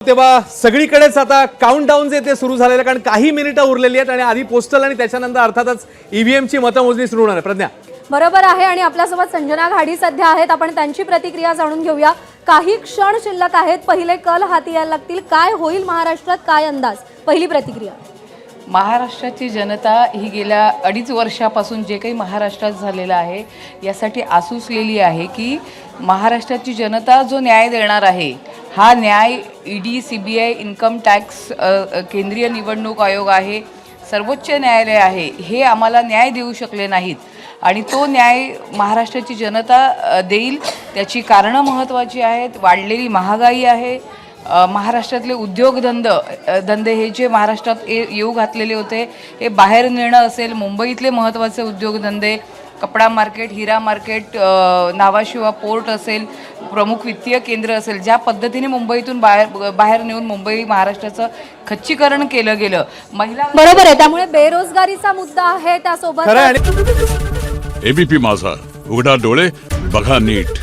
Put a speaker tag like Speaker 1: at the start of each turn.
Speaker 1: तेव्हा सगळीकडेच आता काउंट डाऊन जे ते सुरू झालेलं आहे, कारण काही मिनिटं उरलेली आहेत आणि आधी पोस्टल आणि त्याच्यानंतर अर्थातच ईव्हीएमची मतमोजणी सुरू होणार आहे. प्रज्ञा.
Speaker 2: बरोबर आहे आणि आपल्यासोबत संजना घाडी सध्या आहेत. आपण त्यांची प्रतिक्रिया जाणून घेऊया. काही क्षण शिल्लक आहेत. पहिले कल हाती यायला लागतील. काय होईल महाराष्ट्रात? काय अंदाज? पहिली प्रतिक्रिया.
Speaker 3: महाराष्ट्राची जनता ही गेल्या अडीच वर्षापासून जे काही महाराष्ट्रात झालेलं आहे यासाठी आसुसलेली आहे की महाराष्ट्राची जनता जो न्याय देणार आहे हा न्याय E D C B I income tax केंद्रीय निवडणूक आयोग आहे सर्वोच्च न्यायालय आहे हे आम्हाला न्याय देऊ शकले नाहीत. आणि तो न्याय महाराष्ट्राची जनता देईल. त्याची कारणं महत्त्वाची आहेत. वाढलेली महागाई आहे. महाराष्ट्रातले उद्योगधंद धंदे हे जे महाराष्ट्रात ये येऊ घातलेले होते हे बाहेर नेणं असेल मुंबईतले महत्त्वाचे उद्योगधंदे कपडा मार्केट हिरा मार्केट नावाशिवा पोर्ट असेल प्रमुख वित्तीय केंद्र असेल ज्या पद्धतीने मुंबईतून बाहेर बाहेर नेऊन मुंबई महाराष्ट्राचं खच्चीकरण केलं गेलं. महिला
Speaker 2: बरोबर आहे त्यामुळे बेरोजगारीचा मुद्दा आहे त्यासोबत
Speaker 4: एबीपी माझा उघडा डोळे बघा नीट.